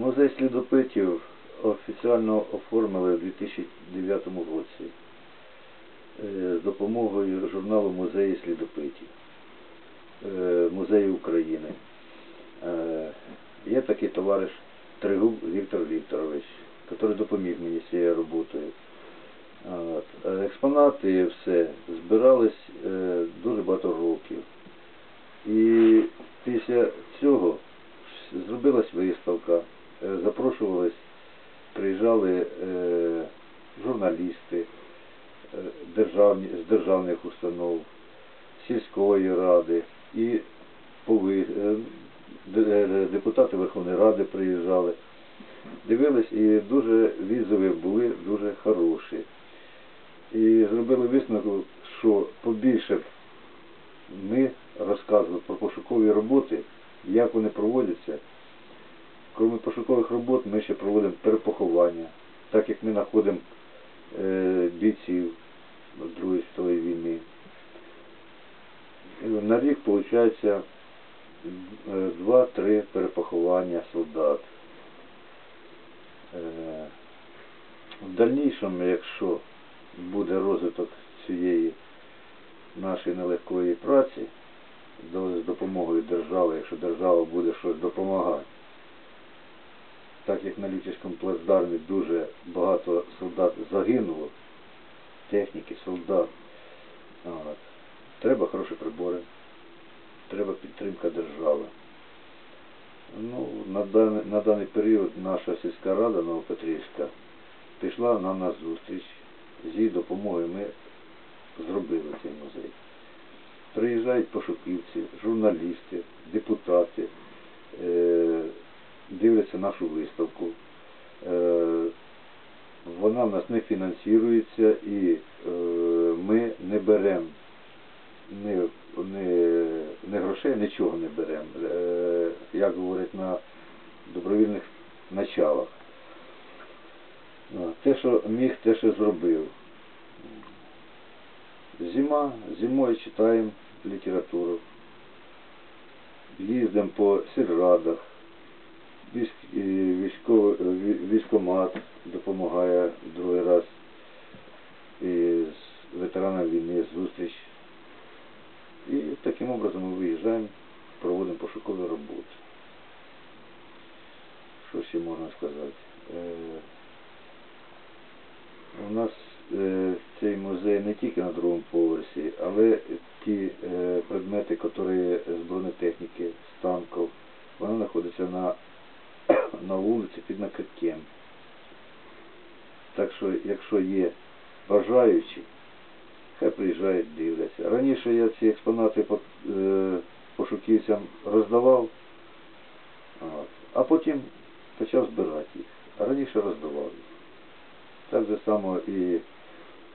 Музей слідопитів офіційно оформили у 2009 році е, з допомогою журналу Музеї слідопитів е, Музею України. Е, Є такий товариш Тригуб Віктор Вікторович, який допоміг мені з цією роботою. Експонати і все збирались дуже багато років. І після цього зробилась виставка, запрошувались, приїжджали е, журналісти е, з державних установ, сільської ради і е, е, депутати Верховної Ради приїжджали. Дивились і дуже відзиви були дуже хороші. І зробили висновок, що побільше ми розказували про пошукові роботи, як вони проводяться. Крім пошукових робот, ми ще проводимо перепоховання, так як ми знаходимо е, бійців Другої світової війни. На рік виходить е, два-три перепоховання солдат. Е, В дальнішому, якщо буде розвиток цієї нашої нелегкої праці з допомогою держави, якщо держава буде щось допомагати. Так як на Лютівському плацдармі дуже багато солдат загинуло, техніки, солдат, от, треба хороші прибори, треба підтримка держави. Ну, на, даний, на даний період наша сільська рада Новопетрівська пішла нам на зустріч. З її допомогою ми зробили цей музей. Приїжджають пошуківці, журналісти, депутати, е, дивляться нашу виставку. Е, вона в нас не фінансується і е, ми не беремо ні, ні, ні грошей, нічого не беремо. Е, як говорять на добровільних началах. Те, що міг, те, що зробив. Зима, зимою читаємо літературу, їздимо по сільрадах, військомат допомагає другий раз і з ветеранами війни зустріч. І таким образом ми виїжджаємо, проводимо пошукові роботи. Що ще можна сказати? Е, у нас е, цей музей не тільки на другому поверсі, але ті е, предмети, які з бронетехніки, з танків, вони знаходяться на, на вулиці під накриттям. Так що, якщо є бажаючі, хай приїжджають, дивляться. Раніше я ці експонати по, е, пошуківцям роздавав, а потім почав збирати їх. А раніше роздавав їх. Так же само і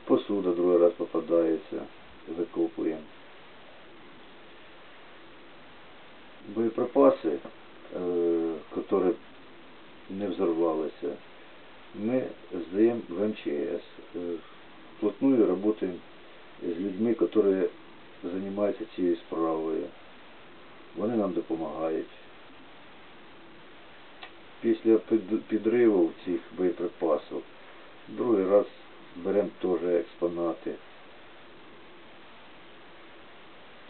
посуда другий раз попадається, закопуємо. Боєприпаси, е, які не взорвалися, ми здаємо в МЧС. Е, Вплотную працюємо з людьми, які займаються цією справою. Вони нам допомагають. Після підриву цих боєприпасів другий раз беремо теж експонати.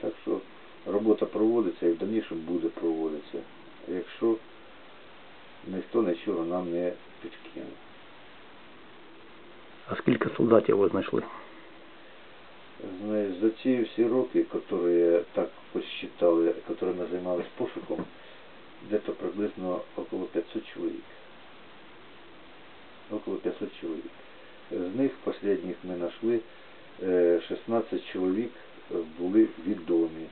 Так що робота проводиться і в дальнішому буде проводитися, якщо ніхто нічого нам не підкине. А скільки солдатів ви знайшли? Знаєш, за ці всі роки, які так посчитали, якими займалися пошуком, где-то приблизно около 500 чоловік. Около 500 чоловік. З них останніх ми знайшли е, 16 чоловік е, були відомі.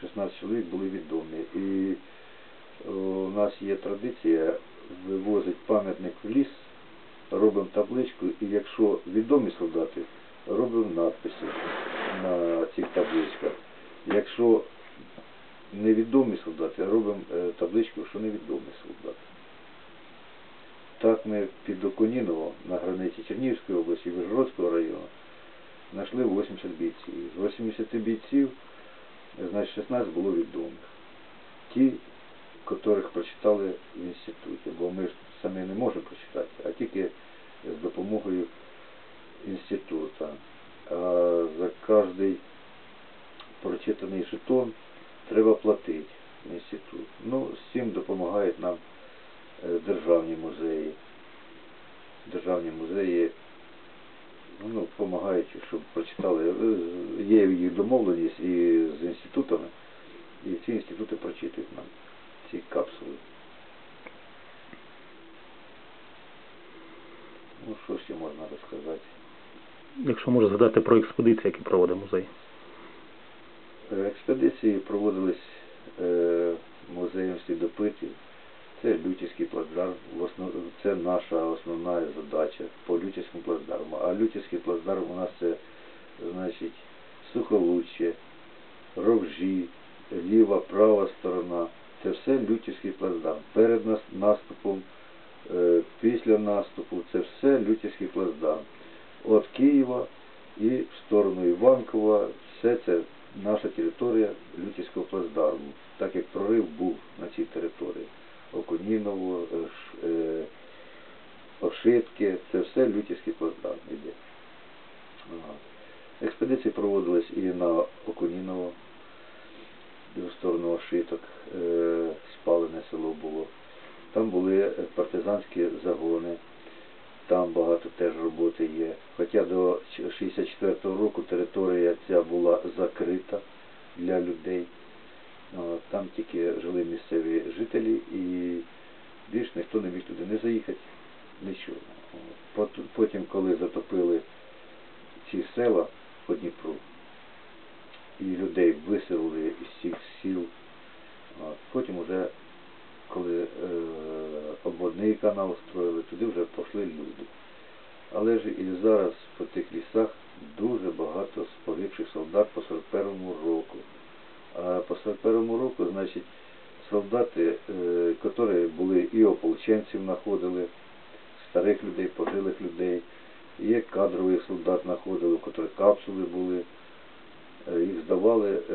16 чоловік були відомі. І у нас є традиція вивозити пам'ятник в ліс, робимо табличку, і якщо відомі солдати, робимо надписи на цих табличках. Якщо невідомі солдати, робимо е, табличку, що невідомі солдати. Так ми під Окуніново на границі Чернігівської області Вижгородського району знайшли 80 бійців. З 80 бійців, значить, 16 було відомих. Ті, котрих прочитали в інституті, бо ми ж самі не можемо прочитати, а тільки з допомогою інституту. За кожний прочитаний жетон треба платити в інститут. Ну, з цим допомагають нам е, державні музеї. Державні музеї ну, допомагають, щоб прочитали. Е, Є їх домовленість і з інститутами, і ці інститути прочитують нам ці капсули. Ну, що ще можна розказати? Якщо можна згадати про експедиції, які проводить музей. Е, Експедиції проводились е, музеєм слідопитів. Це Лютівський плацдарм. Це наша основна задача по Лютівському плацдарму. А Лютівський плацдарм у нас це, значить, Сухолуччя, Ровжі, ліва, права сторона. Це все Лютівський плацдарм. Перед наступом, е, після наступу, це все Лютівський плацдарм. От Києва і в сторону Іванкова, все це наша територія Лютівського плацдарму, так як прорив був на цій території. Окуніново, е, е, Ошитки, це все Лютівський плацдарм іде. Експедиції проводились і на Окуніново, в сторону Ошиток, е, спалене село було. Там були е, партизанські загони, там багато теж роботи є. Хоча до 64-го року територія ця була закрита для людей. Там тільки жили місцеві жителі і більш ніхто не міг туди не заїхати, нічого. Потім, коли затопили ці села по Дніпру, і людей виселили із цих сіл, От, потім вже коли е, обводний канал строїли, туди вже пішли люди. Але ж і зараз по тих лісах дуже багато погибших солдат по 41-му року. А по 41-му року, значить, солдати, е, які були і ополченців знаходили, старих людей, пожилих людей, є кадрових солдат знаходили, у яких капсули були, е, їх здавали, е,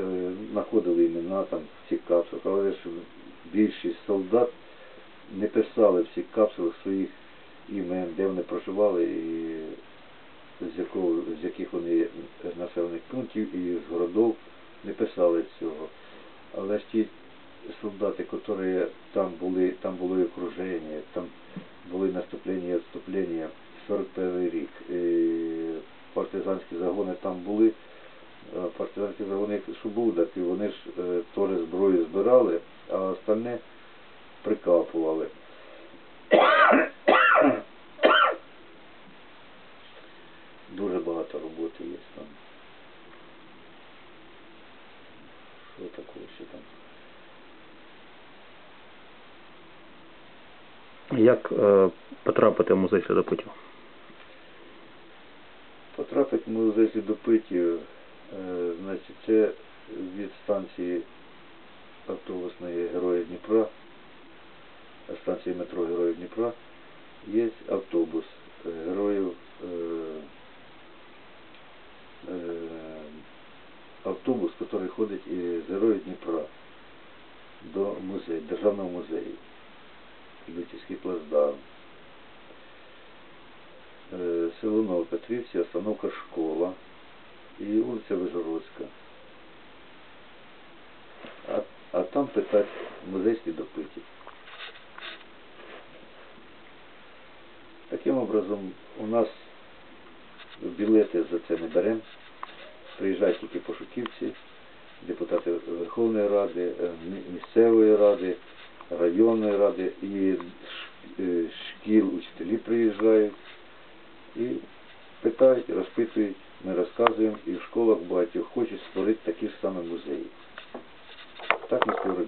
е, знаходили імена там в цих капсулах, але ж більшість солдат не писали в цих капсулах своїх імен, де вони проживали і з, якого, з яких вони населених пунктів і з городов не писали цього. Але ж ті солдати, які там були, там було і окруження, там були наступлення і відступлення, 41 рік. Партизанські загони там були. Партизанські загони, і вони ж е, теж зброю збирали, а остальне прикапували. Дуже багато роботи є там. Що такого ще там? Як е, потрапити в музей слідопитів? Потрапити в музей слідопитів, е, значить, це від станції автобусної Героїв Дніпра, станції метро Героїв Дніпра, є автобус е, героїв е, автобус, який ходить із Героїв Дніпра до музею, Державного музею. Лютівський плацдарм. Село Новопетрівці, остановка школа і вулиця Вижгородська. А, а там питать музей слідопитів. Таким образом, у нас білети за це не беремо. Приїжджають тільки пошуківці, депутати Верховної Ради, е, місцевої ради, районної ради і е, шкіл учителі приїжджають і питають, розпитують, ми розказуємо, і в школах багатьох хочуть створити такі ж самі музеї. Так ми співробітничаємо.